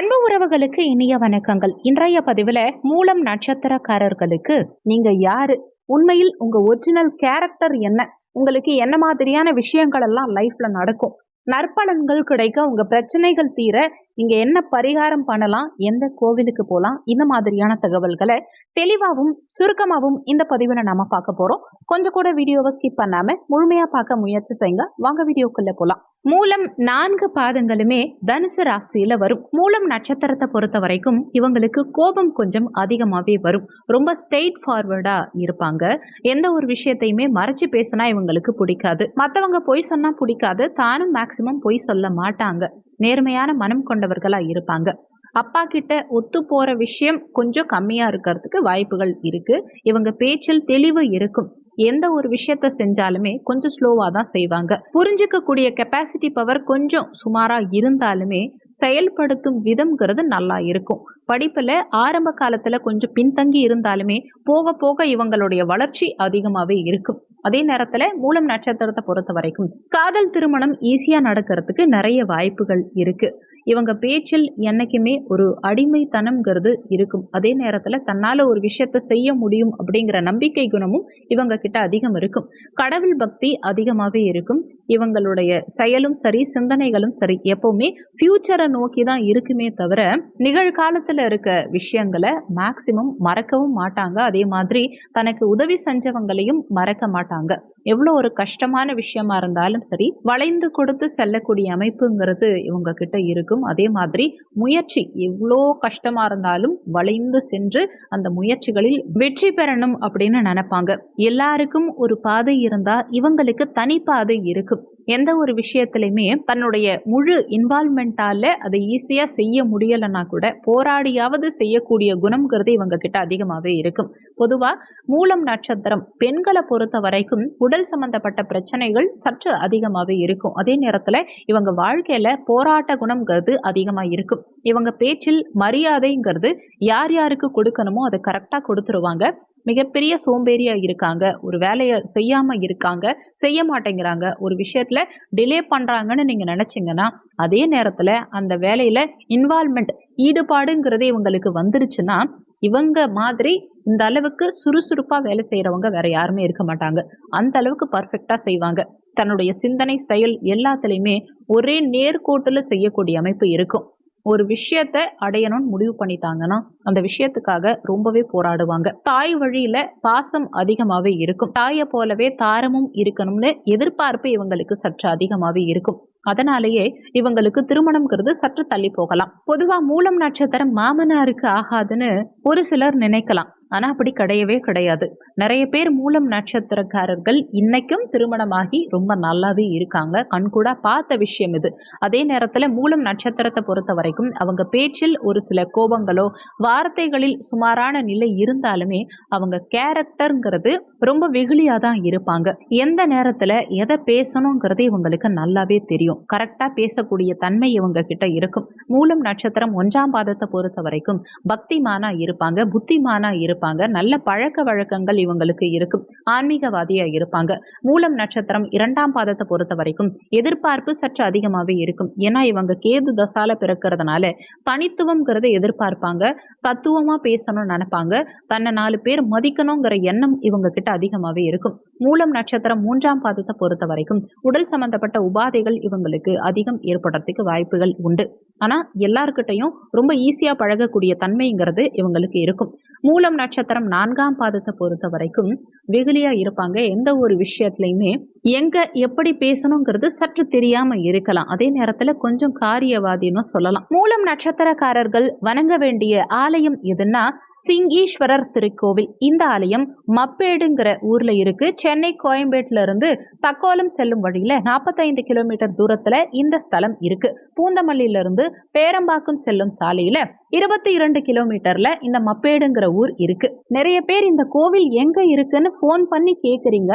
அன்பு உறவுகளுக்கு இனிய வணக்கங்கள். இன்றைய பதிவில் மூலம் நட்சத்திரக்காரர்களுக்கு நீங்க யாரு? உண்மையில் உங்க ஒரிஜினல் கேரக்டர் என்ன? உங்களுக்கு என்ன மாதிரியான விஷயங்கள் எல்லாம் லைஃப்ல நடக்கும்? நற்பலன்கள் கிடைக்க உங்க பிரச்சனைகள் தீர இங்க என்ன பரிகாரம் பண்ணலாம் எந்த கோவிலுக்கு போகலாம் இந்த மாதிரியான தகவல்களை தெளிவாகவும் சுருக்கமாகவும் இந்த பதிவில் நாம பார்க்க போறோம். கொஞ்சம் கூட வீடியோவை ஸ்கிப் பண்ணாம முழுமையா பார்க்க முயற்சி செய்யுங்க. வாங்க வீடியோக்குள்ள போலாம். மூலம் நான்கு பாதங்களுமே தனுசு ராசியில வரும். மூலம் நட்சத்திரத்தை பொறுத்த வரைக்கும் இவங்களுக்கு கோபம் கொஞ்சம் அதிகமாவே வரும். ரொம்ப ஸ்ட்ரெயிட் ஃபார்வர்டா இருப்பாங்க. எந்த ஒரு விஷயத்தையுமே மறைச்சு பேசினா இவங்களுக்கு பிடிக்காது. மற்றவங்க பொய் சொன்னா பிடிக்காது. தானும் மேக்சிமம் பொய் சொல்ல மாட்டாங்க. நேர்மையான மனம் கொண்டவர்களா இருப்பாங்க. அப்பா கிட்ட ஒத்து போற விஷயம் கொஞ்சம் கம்மியா இருக்கிறதுக்கு வாய்ப்புகள் இருக்கு. இவங்க பேச்சில் தெளிவு இருக்கும். எந்த ஒரு விஷயத்த செஞ்சாலுமே கொஞ்சம் ஸ்லோவாக தான் செய்வாங்க. புரிஞ்சிக்கக்கூடிய கெப்பாசிட்டி பவர் கொஞ்சம் சுமாராக இருந்தாலுமே செயல்படுத்தும் விதம்ங்கிறது நல்லா இருக்கும். படிப்பில் ஆரம்ப காலத்தில் கொஞ்சம் பின்தங்கி இருந்தாலுமே போக போக இவங்களுடைய வளர்ச்சி அதிகமாகவே இருக்கும். அதே நேரத்தில் மூலம் நட்சத்திரத்தை பொறுத்த வரைக்கும் காதல் திருமணம் ஈஸியாக நடக்கிறதுக்கு நிறைய வாய்ப்புகள் இருக்குது இவங்க பேச்சில் என்னைக்குமே ஒரு அடிமைத்தனம்ங்கிறது இருக்கும். அதே நேரத்தில் தன்னால் ஒரு விஷயத்த செய்ய முடியும் அப்படிங்கிற நம்பிக்கை குணமும் இவங்க கிட்ட அதிகம் இருக்கும். கடவுள் பக்தி அதிகமாகவே இருக்கும். இவங்களுடைய செயலும் சரி சிந்தனைகளும் சரி எப்போவுமே ஃபியூச்சரை நோக்கி தான் இருக்குமே தவிர நிகழ்காலத்தில் இருக்க விஷயங்களை மேக்சிமம் மறக்கவும் மாட்டாங்க. அதே மாதிரி தனக்கு உதவி செஞ்சவங்களையும் மறக்க மாட்டாங்க. எவ்வளோ ஒரு கஷ்டமான விஷயமா இருந்தாலும் சரி வளைந்து கொடுத்து செல்லக்கூடிய அமைப்புங்கிறது இவங்க கிட்ட இருக்கும். அதே மாதிரி முயற்சி எவ்வளோ கஷ்டமா இருந்தாலும் வளைந்து சென்று அந்த முயற்சிகளில் வெற்றி பெறணும் அப்படின்னு நினைப்பாங்க. எல்லாருக்கும் ஒரு பாதை இருந்தா இவங்களுக்கு தனி பாதை இருக்கும். எந்த ஒரு விஷயத்துலையுமே தன்னுடைய முழு இன்வால்மெண்ட்டால் அதை ஈஸியாக செய்ய முடியலைன்னா கூட போராடியாவது செய்யக்கூடிய குணம்ங்கிறது இவங்க கிட்ட அதிகமாகவே இருக்கும். பொதுவாக மூலம் நட்சத்திரம் பெண்களை பொறுத்த வரைக்கும் உடல் சம்பந்தப்பட்ட பிரச்சனைகள் சற்று அதிகமாகவே இருக்கும். அதே நேரத்தில் இவங்க வாழ்க்கையில் போராட்ட குணம்ங்கிறது அதிகமாக இருக்கும். இவங்க பேச்சில் மரியாதைங்கிறது யார் யாருக்கு கொடுக்கணுமோ அதை கரெக்டாக கொடுத்துருவாங்க. மிகப்பெரிய சோம்பேறியா இருக்காங்க. ஒரு வேலையை செய்யாம இருக்காங்க. செய்ய மாட்டேங்கிறாங்க. ஒரு விஷயத்துல டிலே பண்றாங்கன்னு நீங்க நினைச்சீங்கன்னா அதே நேரத்துல அந்த வேலையில இன்வால்மெண்ட் ஈடுபாடுங்கிறது இவங்களுக்கு வந்துருச்சுன்னா இவங்க மாதிரி இந்த அளவுக்கு சுறுசுறுப்பா வேலை செய்யறவங்க வேற யாருமே இருக்க மாட்டாங்க. அந்த அளவுக்கு பர்ஃபெக்டா செய்வாங்க. தன்னுடைய சிந்தனை செயல் எல்லாத்துலேயுமே ஒரே நேர்கோட்டில் செய்யக்கூடிய அமைப்பு இருக்கும். ஒரு விஷயத்த அடையணும்னு முடிவு பண்ணிட்டாங்கன்னா அந்த விஷயத்துக்காக ரொம்பவே போராடுவாங்க. தாய் வழியில பாசம் அதிகமாவே இருக்கும். தாயை போலவே தாரமும் இருக்கணும்னு எதிர்பார்ப்பு இவங்களுக்கு சற்று அதிகமாவே இருக்கும். அதனாலேயே இவங்களுக்கு திருமணம்ங்கிறது சற்று தள்ளி போகலாம். பொதுவா மூலம் நட்சத்திரம் மாமனாருக்கு ஆகாதுன்னு ஒரு சிலர் நினைக்கலாம். ஆனால் அப்படி கிடையவே கிடையாது. நிறைய பேர் மூலம் நட்சத்திரக்காரர்கள் இன்னைக்கும் திருமணமாகி ரொம்ப நல்லாவே இருக்காங்க. கண்கூடா பார்த்த விஷயம் இது. அதே நேரத்தில் மூலம் நட்சத்திரத்தை பொறுத்த வரைக்கும் அவங்க பேச்சில் ஒரு சில கோபங்களோ வார்த்தைகளில் சுமாரான நிலை இருந்தாலுமே அவங்க கேரக்டருங்கிறது ரொம்ப வெகுளியாக தான் இருப்பாங்க. எந்த நேரத்தில் எதை பேசணுங்கிறது இவங்களுக்கு நல்லாவே தெரியும். கரெக்டாக பேசக்கூடிய தன்மை இவங்க கிட்ட இருக்கும். மூலம் நட்சத்திரம் ஒன்றாம் பாதத்தை பொறுத்த வரைக்கும் பக்திமானா இருப்பாங்க புத்திமானா இருப்பாங்க. இருப்பாங்க. நல்ல பழக்க வழக்கங்கள் இவங்களுக்கு இருக்கும். ஆன்மீகவாதியா இருப்பாங்க. மூலம் நட்சத்திரம் இரண்டாம் பாதத்தை பொறுத்த வரைக்கும் எதிர்பார்ப்பு சற்று அதிகமாகவே இருக்கும். ஏன்னா இவங்க கேது தசால பிறக்கிறதுனால தனித்துவம்ங்கிறத எதிர்பார்ப்பாங்க. தத்துவமா பேசணும்னு நினைப்பாங்க. தன்னை நாலு பேர் மதிக்கணுங்கிற எண்ணம் இவங்க கிட்ட அதிகமாகவே இருக்கும். மூலம் நட்சத்திரம் மூன்றாம் பாதத்தை பொறுத்த வரைக்கும் உடல் சம்பந்தப்பட்ட உபாதைகள் இவங்களுக்கு அதிகம் ஏற்படுறதுக்கு வாய்ப்புகள் உண்டு. ஆனால் எல்லாருக்கிட்டையும் ரொம்ப ஈஸியாக பழகக்கூடிய தன்மைங்கிறது இவங்களுக்கு இருக்கும். மூலம் நட்சத்திரம் நான்காம் பாதத்தை பொறுத்த வரைக்கும் வெகுலியா இருப்பாங்க. எந்த ஒரு விஷயத்துலையுமே எங்கே எப்படி பேசணுங்கிறது சற்று தெரியாமல் இருக்கலாம். அதே நேரத்தில் கொஞ்சம் காரியவாதின்னு சொல்லலாம். மூலம் நட்சத்திரக்காரர்கள் வணங்க வேண்டிய ஆலயம் எதுன்னா சிங்கீஸ்வரர் திருக்கோவில். இந்த ஆலயம் மப்பேடுங்கிற ஊரில் இருக்கு. சென்னை கோயம்பேட்டில் இருந்து தக்கோலம் செல்லும் வழியில் நாற்பத்தைந்து கிலோமீட்டர் தூரத்தில் இந்த ஸ்தலம் இருக்கு. பூந்தமல்லியிலிருந்து பேரம்பாக்கம் செல்லும் சாலையில் இருபத்தி இரண்டு கிலோமீட்டர்ல இந்த மப்பேடுங்கிற ஊர் இருக்கு. நிறைய பேர் இந்த கோவில் எங்க இருக்குன்னு ஃபோன் பண்ணி கேக்குறீங்க?